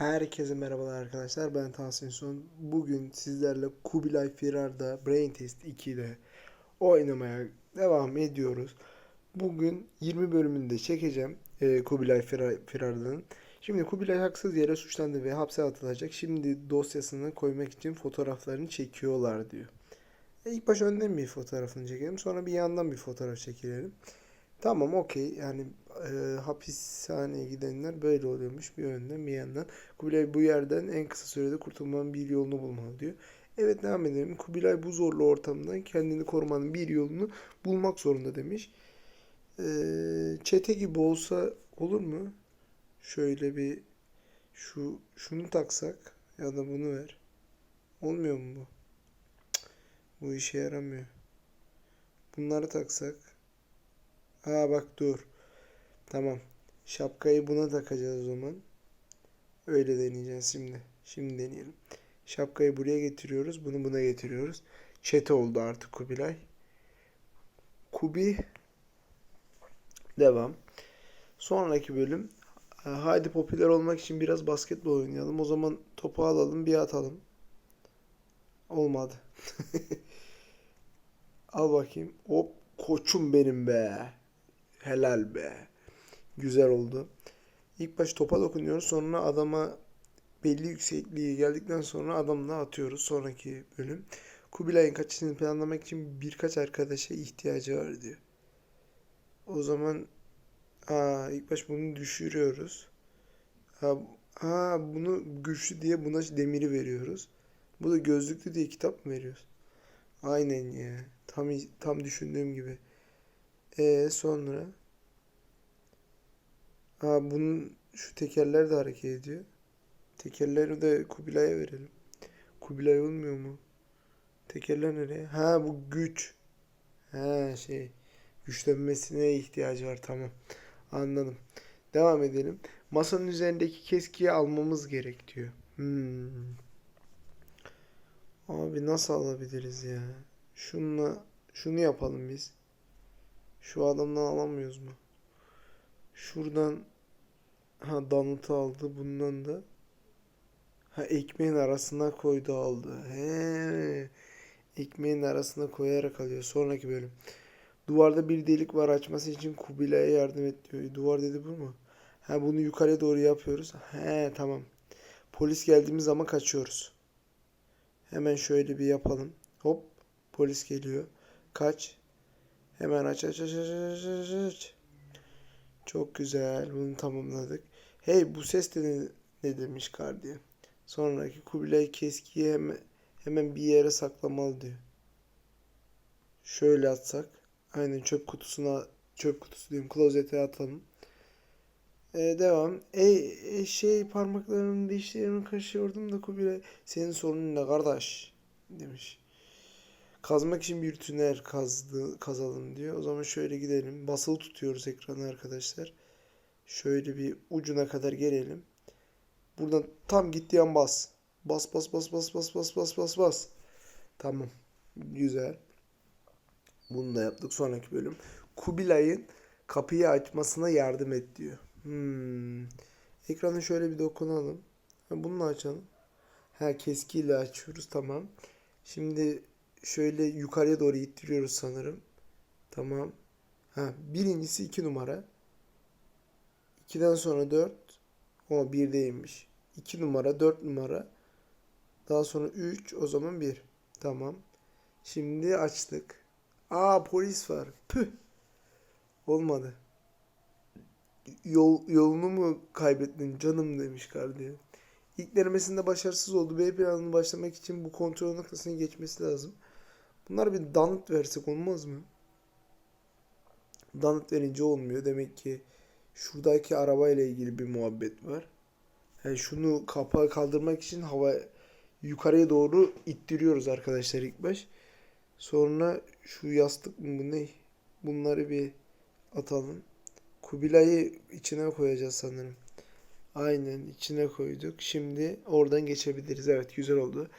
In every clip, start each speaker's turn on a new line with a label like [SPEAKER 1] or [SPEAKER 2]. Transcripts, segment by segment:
[SPEAKER 1] Herkese merhabalar arkadaşlar. Ben Tahsin Son. Bugün sizlerle Kubilay Firar'da Brain Test 2'de oynamaya devam ediyoruz. Bugün 20 bölümünde çekeceğim e, Kubilay Firar, Firar'dan. Şimdi Kubilay haksız yere suçlandı ve hapse atılacak. Şimdi dosyasını koymak için fotoğraflarını çekiyorlar diyor. E, ilk baş önden bir fotoğrafını çekelim. Sonra bir yandan bir fotoğraf çekelim. Tamam okey yani e, hapishaneye gidenler böyle oluyormuş bir yönden bir yandan. Kubilay bu yerden en kısa sürede kurtulmanın bir yolunu bulmalı diyor. Evet devam edelim. Kubilay bu zorlu ortamdan kendini korumanın bir yolunu bulmak zorunda demiş. E, çete gibi olsa olur mu? Şöyle bir şu şunu taksak ya da bunu ver. Olmuyor mu bu? Cık, bu işe yaramıyor. Bunları taksak. Aa bak dur. Tamam. Şapkayı buna takacağız o zaman. Öyle deneyeceğiz şimdi. Şimdi deneyelim. Şapkayı buraya getiriyoruz. Bunu buna getiriyoruz. Çete oldu artık Kubilay. Kubi. Devam. Sonraki bölüm. Ha, Haydi popüler olmak için biraz basketbol oynayalım. O zaman topu alalım bir atalım. Olmadı. Al bakayım. Hop koçum benim be. Helal be. Güzel oldu. İlk baş topa dokunuyoruz. Sonra adama belli yüksekliğe geldikten sonra adamla atıyoruz. Sonraki bölüm. Kubilay'ın kaçışını planlamak için birkaç arkadaşa ihtiyacı var diyor. O zaman aa, ilk baş bunu düşürüyoruz. Ha, bunu güçlü diye buna demiri veriyoruz. Bu da gözlüklü diye kitap mı veriyoruz? Aynen ya. Tam tam düşündüğüm gibi. E sonra ha bunun şu tekerler de hareket ediyor. Tekerleri de Kubilay'a verelim. Kubilay olmuyor mu? Tekerler nereye? Ha bu güç. Ha şey güçlenmesine ihtiyacı var tamam. Anladım. Devam edelim. Masanın üzerindeki keskiyi almamız gerek diyor. Hmm. Abi nasıl alabiliriz ya? Şunla şunu yapalım biz. Şu adamdan alamıyoruz mu? Şuradan ha Donut'u aldı. Bundan da ha ekmeğin arasına koydu aldı. He. Ekmeğin arasına koyarak alıyor. Sonraki bölüm. Duvarda bir delik var açması için Kubilay'a yardım et diyor. Duvar dedi bu mu? Ha bunu yukarıya doğru yapıyoruz. He tamam. Polis geldiğimiz zaman kaçıyoruz. Hemen şöyle bir yapalım. Hop polis geliyor. Kaç. Hemen aç aç aç aç aç aç aç. Çok güzel. Bunu tamamladık. Hey bu ses de ne, ne demiş kar diye. Sonraki Kubilay keskiyi hemen, hemen bir yere saklamalı diyor. Şöyle atsak. Aynen çöp kutusuna çöp kutusu diyeyim klozete atalım. Ee, devam. E, e, şey parmaklarımın dişlerimi kaşıyordum da Kubilay senin sorunun ne kardeş demiş. Kazmak için bir tünel kazdı, kazalım diyor. O zaman şöyle gidelim. Basılı tutuyoruz ekranı arkadaşlar. Şöyle bir ucuna kadar gelelim. Buradan tam gittiği an bas. Bas bas bas bas bas bas bas bas bas. Tamam. Güzel. Bunu da yaptık. Sonraki bölüm. Kubilay'ın kapıyı açmasına yardım et diyor. Hmm. Ekranı şöyle bir dokunalım. Bununla açalım. Ha keskiyle açıyoruz. Tamam. Şimdi şöyle yukarıya doğru ittiriyoruz sanırım. Tamam. Ha, birincisi 2 numara. 2'den sonra 4. O 1 değilmiş. 2 numara, 4 numara. Daha sonra 3, o zaman 1. Tamam. Şimdi açtık. Aa polis var. Püh. Olmadı. Yol, yolunu mu kaybettin canım demiş kardiyo. İlk denemesinde başarısız oldu. B planını başlamak için bu kontrol noktasını geçmesi lazım. Bunlar bir donut versek olmaz mı? Donut verince olmuyor. Demek ki şuradaki arabayla ilgili bir muhabbet var. Yani şunu kapağı kaldırmak için hava yukarıya doğru ittiriyoruz arkadaşlar ilk baş. Sonra şu yastık mı bu ne? Bunları bir atalım. Kubilay'ı içine koyacağız sanırım. Aynen içine koyduk. Şimdi oradan geçebiliriz. Evet güzel oldu.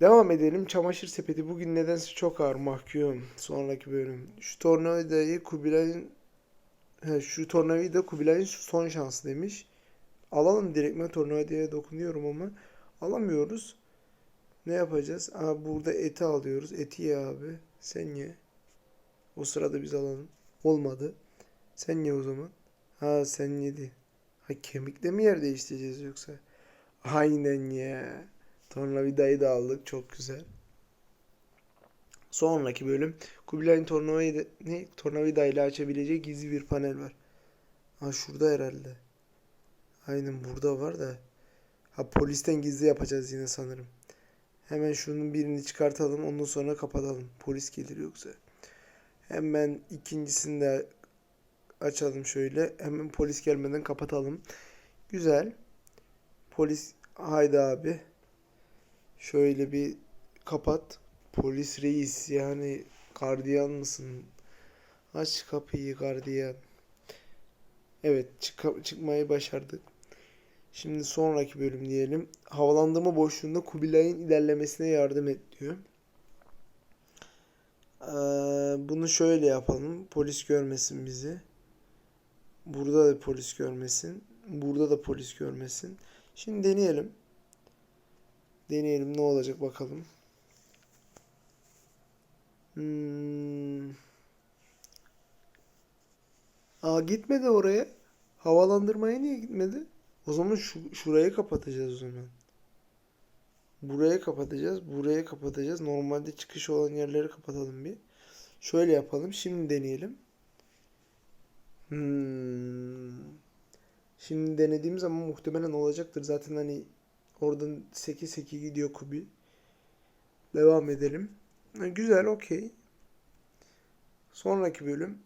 [SPEAKER 1] Devam edelim. Çamaşır sepeti bugün nedense çok ağır mahkum. Sonraki bölüm. Şu tornavidayı Kubilay'ın şu tornavida Kubilay'ın son şansı demiş. Alalım direktmen tornavidaya dokunuyorum ama alamıyoruz. Ne yapacağız? Aa, burada eti alıyoruz. Eti ye abi. Sen ye. O sırada biz alalım. Olmadı. Sen ye o zaman. Ha sen yedi. Ha kemikle mi yer değiştireceğiz yoksa? Aynen ya. Tornavidayı da aldık. Çok güzel. Sonraki bölüm Kubilay'ın tornavida, ne? tornavida ile açabileceği gizli bir panel var. Ha şurada herhalde. Aynen burada var da. Ha polisten gizli yapacağız yine sanırım. Hemen şunun birini çıkartalım ondan sonra kapatalım. Polis gelir yoksa. Hemen ikincisini de açalım şöyle. Hemen polis gelmeden kapatalım. Güzel. Polis haydi abi. Şöyle bir kapat. Polis reis yani gardiyan mısın? Aç kapıyı gardiyan. Evet çık çıkmayı başardık. Şimdi sonraki bölüm diyelim. Havalandırma boşluğunda Kubilay'ın ilerlemesine yardım et diyor. Ee, bunu şöyle yapalım. Polis görmesin bizi. Burada da polis görmesin. Burada da polis görmesin. Şimdi deneyelim. Deneyelim ne olacak bakalım. Hmm. Aa gitmedi oraya. Havalandırmaya niye gitmedi? O zaman şu, şurayı kapatacağız o zaman. Burayı kapatacağız. Burayı kapatacağız. Normalde çıkış olan yerleri kapatalım bir. Şöyle yapalım. Şimdi deneyelim. Hmm. Şimdi denediğim zaman muhtemelen olacaktır. Zaten hani oradan 8-8 gidiyor Kubi. Devam edelim. Güzel, okey. Sonraki bölüm.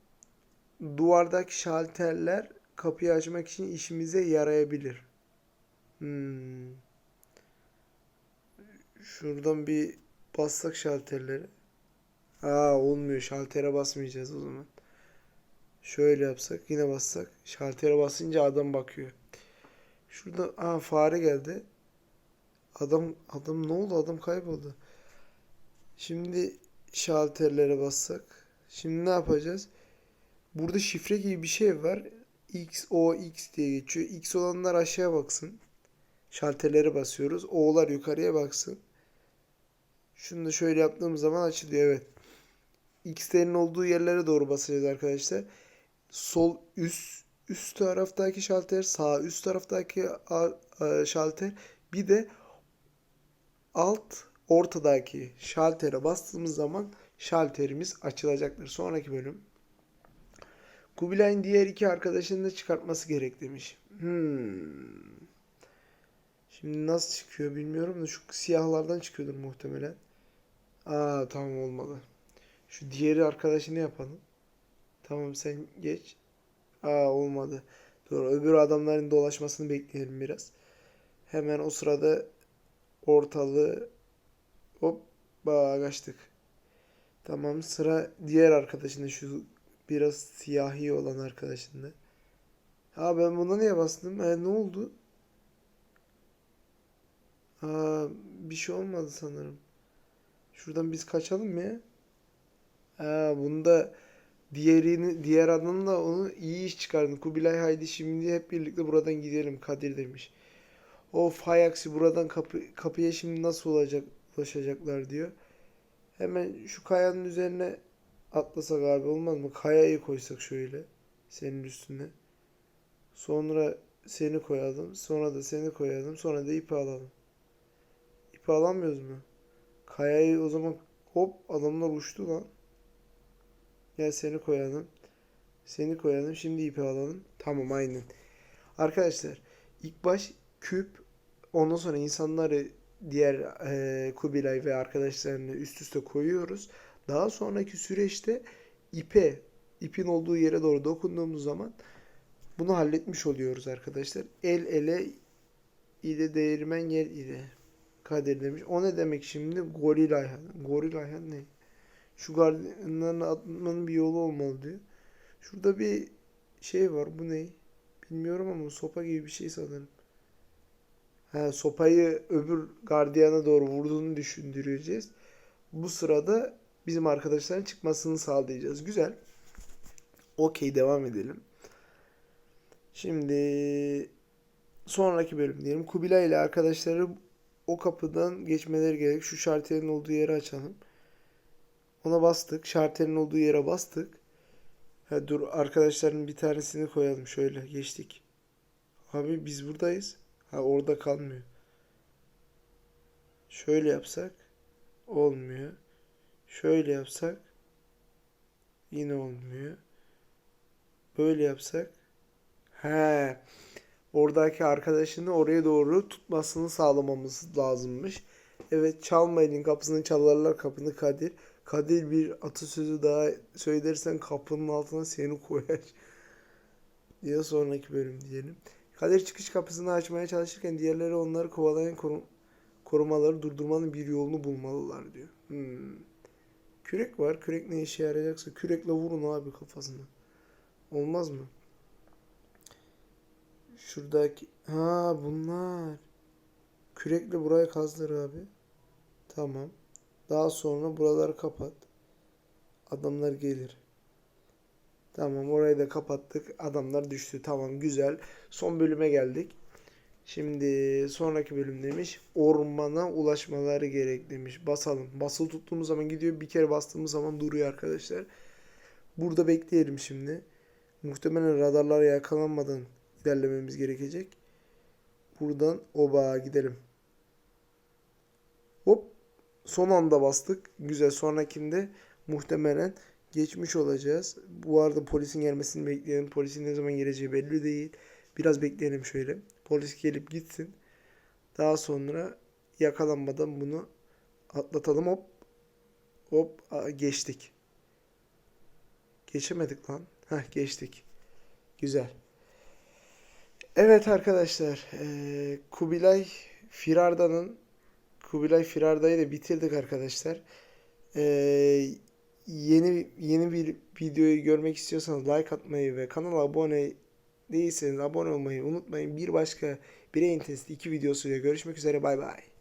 [SPEAKER 1] Duvardaki şalterler kapıyı açmak için işimize yarayabilir. Hmm. Şuradan bir bassak şalterleri. Aa olmuyor. Şaltere basmayacağız o zaman. Şöyle yapsak yine bassak. Şaltere basınca adam bakıyor. Şurada aa fare geldi. Adam adam ne oldu? Adam kayboldu. Şimdi şalterlere bassak. Şimdi ne yapacağız? Burada şifre gibi bir şey var. X, O, X diye geçiyor. X olanlar aşağıya baksın. Şalterlere basıyoruz. O'lar yukarıya baksın. Şunu da şöyle yaptığımız zaman açılıyor. Evet. X'lerin olduğu yerlere doğru basacağız arkadaşlar. Sol üst üst taraftaki şalter, sağ üst taraftaki şalter, bir de alt ortadaki şaltere bastığımız zaman şalterimiz açılacaktır. Sonraki bölüm. Kubilay'ın diğer iki arkadaşını da çıkartması gerek demiş. Hmm. Şimdi nasıl çıkıyor bilmiyorum da şu siyahlardan çıkıyordur muhtemelen. Aa tamam olmadı. Şu diğeri arkadaşını yapalım. Tamam sen geç. Aa olmadı. Doğru öbür adamların dolaşmasını bekleyelim biraz. Hemen o sırada ortalığı hop kaçtık. Tamam sıra diğer arkadaşında şu biraz siyahi olan arkadaşında. Ha ben buna niye bastım? E, ne oldu? Aa bir şey olmadı sanırım. Şuradan biz kaçalım ya? Ha bunda diğerini diğer adamın da onu iyi iş çıkardın. Kubilay haydi şimdi hep birlikte buradan gidelim Kadir demiş. O fay aksi buradan kapı, kapıya şimdi nasıl olacak ulaşacaklar diyor. Hemen şu kayanın üzerine atlasak abi olmaz mı? Kayayı koysak şöyle senin üstüne. Sonra seni koyalım. Sonra da seni koyalım. Sonra da ipi alalım. İpi alamıyoruz mu? Kayayı o zaman hop adamlar uçtu lan. Gel seni koyalım. Seni koyalım. Şimdi ipi alalım. Tamam aynen. Arkadaşlar ilk baş küp ondan sonra insanları diğer e, Kubilay ve arkadaşlarını üst üste koyuyoruz. Daha sonraki süreçte ipe ipin olduğu yere doğru dokunduğumuz zaman bunu halletmiş oluyoruz arkadaşlar. El ele ile değirmen yer ile. Kadir demiş. O ne demek şimdi? Goril Ayhan. Goril Ayhan ne? Şu gardiyanlarını atmanın bir yolu olmalı diyor. Şurada bir şey var. Bu ne? Bilmiyorum ama sopa gibi bir şey sanırım. Ha, sopayı öbür gardiyana doğru vurduğunu düşündüreceğiz. Bu sırada bizim arkadaşların çıkmasını sağlayacağız. Güzel. Okey devam edelim. Şimdi sonraki bölüm diyelim. Kubilay ile arkadaşları o kapıdan geçmeleri gerek. Şu şartelin olduğu yeri açalım. Ona bastık. Şartelin olduğu yere bastık. Ha, dur arkadaşların bir tanesini koyalım. Şöyle geçtik. Abi biz buradayız. Ha orada kalmıyor. Şöyle yapsak olmuyor. Şöyle yapsak yine olmuyor. Böyle yapsak he oradaki arkadaşını oraya doğru tutmasını sağlamamız lazımmış. Evet çalmayın kapısını çalarlar kapını Kadir. Kadir bir atasözü daha söylersen kapının altına seni koyar. diye sonraki bölüm diyelim. Kadir çıkış kapısını açmaya çalışırken diğerleri onları kovalayan korum korumaları durdurmanın bir yolunu bulmalılar diyor. Hmm. Kürek var. Kürek ne işe yarayacaksa kürekle vurun abi kafasına. Olmaz mı? Şuradaki ha bunlar. Kürekle burayı kazdır abi. Tamam. Daha sonra buraları kapat. Adamlar gelir. Tamam orayı da kapattık. Adamlar düştü. Tamam güzel. Son bölüme geldik. Şimdi sonraki bölüm demiş. Ormana ulaşmaları gerek demiş. Basalım. Basılı tuttuğumuz zaman gidiyor. Bir kere bastığımız zaman duruyor arkadaşlar. Burada bekleyelim şimdi. Muhtemelen radarlara yakalanmadan ilerlememiz gerekecek. Buradan oba gidelim. Hop. Son anda bastık. Güzel. Sonrakinde muhtemelen geçmiş olacağız. Bu arada polisin gelmesini bekleyelim. Polisin ne zaman geleceği belli değil. Biraz bekleyelim şöyle. Polis gelip gitsin. Daha sonra yakalanmadan bunu atlatalım. Hop. Hop. Geçtik. Geçemedik lan. Heh geçtik. Güzel. Evet arkadaşlar. Kubilay Firarda'nın Kubilay Firarda'yı da bitirdik arkadaşlar. Eee, yeni yeni bir videoyu görmek istiyorsanız like atmayı ve kanala abone değilseniz abone olmayı unutmayın. Bir başka Brain Test 2 videosuyla görüşmek üzere. Bay bay.